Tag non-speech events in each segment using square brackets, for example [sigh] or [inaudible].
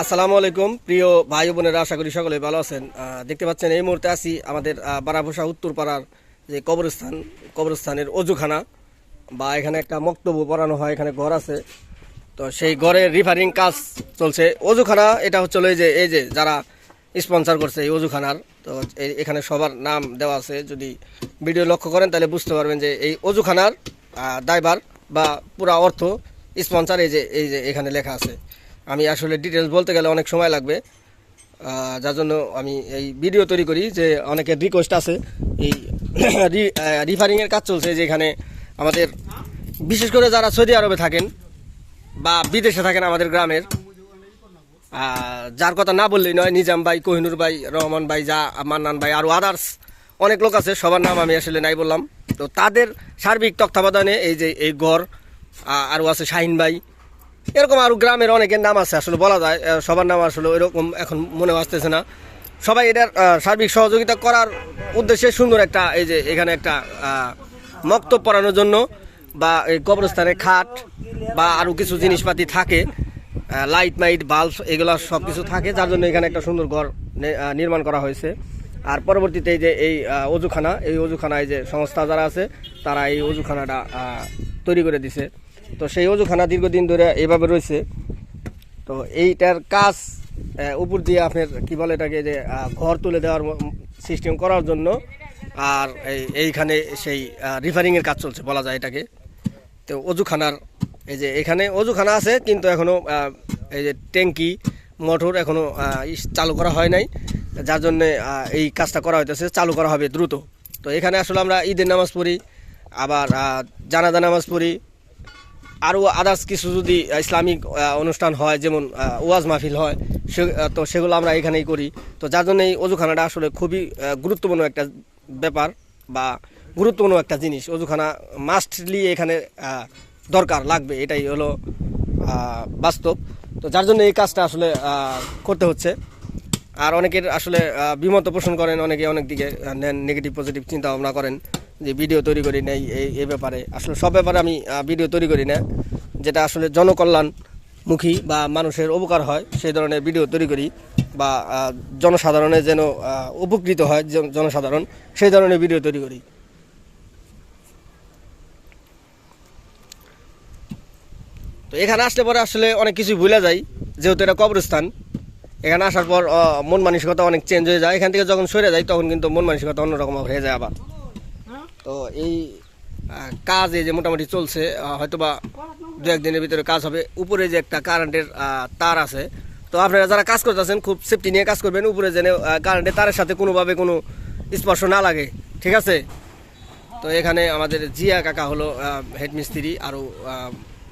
আসসালামু আলাইকুম প্রিয় ভাই বোনেরা আশা করি সকলে ভালো আছেন। দেখতে পাচ্ছেন এই মুহূর্তে আছি আমাদের বারাভূষা উত্তরপাড়ার যে কবরস্থান কবরস্থানের অজুখানা বা এখানে একটা মক্তব্য পড়ানো হয় এখানে ঘর আছে। তো সেই ঘরের রিফারিং কাজ চলছে। অজুখানা এটা হচ্ছে এই যে এই যে যারা স্পন্সর করছে এই অজুখানার তো এখানে সবার নাম দেওয়া আছে। যদি ভিডিও লক্ষ্য করেন তাহলে বুঝতে পারবেন যে এই অজুখানার আহ, দায়ভার বা পুরা অর্থ স্পন্সর এই যে এই যে এখানে লেখা আছে। আমি আসলে ডিটেলস বলতে গেলে অনেক সময় লাগবে। যার জন্য আমি এই ভিডিও তৈরি করি যে অনেকের রিকোয়েস্ট আছে। এই [coughs] রিফারিংয়ের কাজ চলছে যেখানে আমাদের, বিশেষ করে যারা সৌদি আরবে থাকেন বা বিদেশে থাকেন আমাদের গ্রামের যার কথা না বললেই নয়, নিজাম ভাই, কোহিনুর ভাই, রহমান ভাই, যা মান্নান ভাই, আরও আদার্স অনেক লোক আছে। সবার নাম আমি আসলে নাই বললাম। তো তাদের সার্বিক তত্ত্বাবধানে এই যে এই গড় আরও আছে শাহিন ভাই। এরকম আরও গ্রামের অনেকের নাম আছে আসলে বলা যায় সবার নাম আসলে এরকম এখন মনে আসতেছে না। সবাই এটার সার্বিক সহযোগিতা করার উদ্দেশ্যে সুন্দর একটা এই যে এখানে একটা আহ, মক্তব পড়ানোর জন্য বা এই কবরস্থানে খাট বা আরও কিছু জিনিসপাতি থাকে লাইট মাইট বাল্ব এগুলো সব কিছু থাকে যার জন্য এখানে একটা সুন্দর ঘর নির্মাণ করা হয়েছে। আর পরবর্তীতে যে এই অজুখানা এই অজুখানায় যে সংস্থা যারা আছে তারা এই অজুখানাটা তৈরি করে দিছে। তো সেই অজুখানা দীর্ঘদিন ধরে এভাবে রয়েছে। তো এইটার কাজ উপর দিয়ে আপনার কি বলে এটাকে যে ঘর তুলে দেওয়ার সিস্টেম করার জন্য আর এই, এইখানে সেই রিফারিংয়ের কাজ চলছে বলা যায় এটাকে। তো অজুখানার, এই যে এখানে অজুখানা আছে, কিন্তু এখনও এই যে ট্যাঙ্কি, মোটর এখনও চালু করা হয় নাই। যার জন্য এই কাজটা করা হইতেছে, চালু করা হবে দ্রুত। তো এখানে আসলে আমরা ঈদের নামাজ পড়ি, আবার জানাজা নামাজ পড়ি আরও আদার্স কিছু যদি ইসলামিক অনুষ্ঠান হয়, যেমন ওয়াজ মাহফিল হয়, সে তো সেগুলো আমরা এখানেই করি। তো যার জন্য এই অজুখানাটা আসলে খুবই গুরুত্বপূর্ণ একটা ব্যাপার বা গুরুত্বপূর্ণ একটা জিনিস। অজুখানা মাস্টলি এখানে দরকার, লাগবে। এটাই হলো বাস্তব। তো যার জন্য এই কাজটা আসলে করতে হচ্ছে। আর অনেকের আসলে বিমত পোষণ করেন, অনেকে অনেক দিকে নেন নেগেটিভ পজিটিভ চিন্তা ভাবনা করেন। যে ভিডিও তৈরি করি নাই এই এই ব্যাপারে। আসলে সব ব্যাপারে আমি ভিডিও তৈরি করি না। যেটা আসলে জনকল্যাণমুখী বা মানুষের উপকার হয়, সেই ধরনের ভিডিও তৈরি করি বা জনসাধারণের যেন উপকৃত হয় জনসাধারণ, সেই ধরনের ভিডিও তৈরি করি। তো এখানে আসলে পরে আসলে অনেক কিছু ভুলে যাই, যেহেতু এটা কবরস্থান। এখানে আসার পর মন মানসিকতা অনেক চেঞ্জ হয়ে যায়। এখান থেকে যখন সরে যাই, তখন কিন্তু মন মানসিকতা অন্যরকম হয়ে যায় আবার। তো এই কাজ এই যে মোটামুটি চলছে হয়তোবা দু একদিনের ভিতরে কাজ হবে। উপরে যে একটা কারেন্টের তার আছে। তো আপনারা যারা কাজ করতেছেন, খুব সেফটি নিয়ে কাজ করবেন। উপরে যেন কারেন্টের তারের সাথে কোনোভাবে কোনো স্পর্শ না লাগে। ঠিক আছে? তো এখানে আমাদের জিয়া কাকা হলো হেড মিস্ত্রি। আরও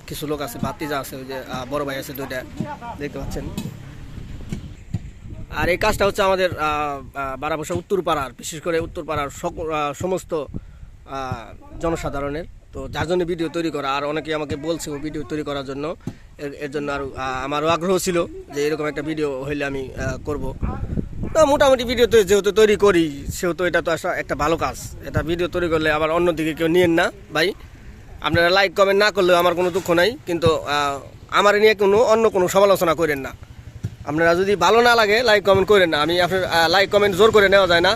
কিছু লোক আছে, ভাতিজা আছে, ওই যে বড় ভাই আছে দুইটা। দেখতে পাচ্ছেন? আর এই কাজটা হচ্ছে আমাদের বারাবসা উত্তরপাড়ার, বিশেষ করে উত্তরপাড়ার সমস্ত জনসাধারণের। তো যার জন্য ভিডিও তৈরি করা, আর অনেকে আমাকে বলছে ভিডিও তৈরি করার জন্য। এর জন্য আর আমারও আগ্রহ ছিল যে এরকম একটা ভিডিও হইলে আমি করব। তো মোটামুটি ভিডিও তো যেহেতু তৈরি করি, সেহেতু এটা তো একটা ভালো কাজ। এটা ভিডিও তৈরি করলে আবার অন্যদিকে কেউ নিয়েন না, ভাই। আপনারা লাইক কমেন্ট না করলেও আমার কোনো দুঃখ নাই। কিন্তু আমার নিয়ে কোনো, অন্য কোনো সমালোচনা করেন না। আপনারা যদি ভালো না লাগে লাইক কমেন্ট করেন না। আমি আপনার লাইক কমেন্ট জোর করে নেওয়া যায় না।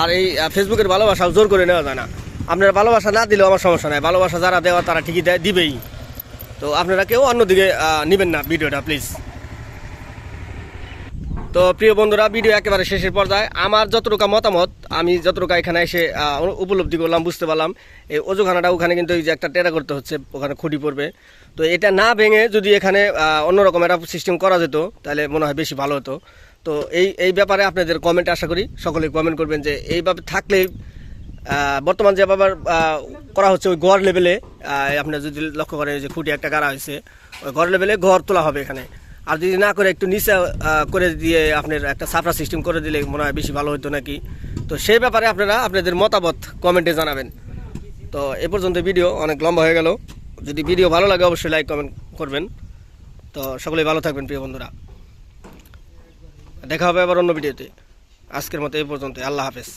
আর এই ফেসবুকের ভালোবাসাও জোর করে নেওয়া যায় না। আপনারা ভালোবাসা না দিলেও আমার সমস্যা নাই। ভালোবাসা যারা দেওয়া, তারা ঠিকই দেয় দিবেই। তো আপনারা কেউ অন্যদিকে নেবেন না ভিডিওটা প্লিজ তো প্রিয় বন্ধুরা ভিডিও একেবারে শেষের পর্যায়ে। আমার যতটুকু মতামত আমি যতটুকু এখানে এসে উপলব্ধি করলাম বুঝতে পারলাম এই অজুখানাটা ওখানে কিন্তু এই যে একটা টেরা করতে হচ্ছে ওখানে খুঁটি পড়বে। তো এটা না ভেঙে যদি এখানে অন্যরকম একটা সিস্টেম করা যেত তাহলে মনে হয় বেশি ভালো হতো। তো এই এই ব্যাপারে আপনাদের কমেন্ট আশা করি সকলেই কমেন্ট করবেন যে এইভাবে থাকলে বর্তমান যে আহ, করা হচ্ছে ওই গড় লেভেলে আপনার যদি লক্ষ্য করেন যে খুঁটি একটা গাড়া হয়েছে ওই গড় লেভেলে ঘর তোলা হবে এখানে। আর যদি না করে একটু নিচে করে দিয়ে আপনার একটা সাফরা সিস্টেম করে দিলে মনে হয় বেশি ভালো হতো নাকি? তো সেই ব্যাপারে আপনারা আপনাদের মতামত কমেন্টে জানাবেন। তো এ পর্যন্ত ভিডিও অনেক লম্বা হয়ে গেল। যদি ভিডিও ভালো লাগে অবশ্যই লাইক কমেন্ট করবেন। তো সকলেই ভালো থাকবেন প্রিয় বন্ধুরা। দেখা হবে আবার অন্য ভিডিওতে আজকের মতো এই পর্যন্ত আল্লাহ হাফেজ।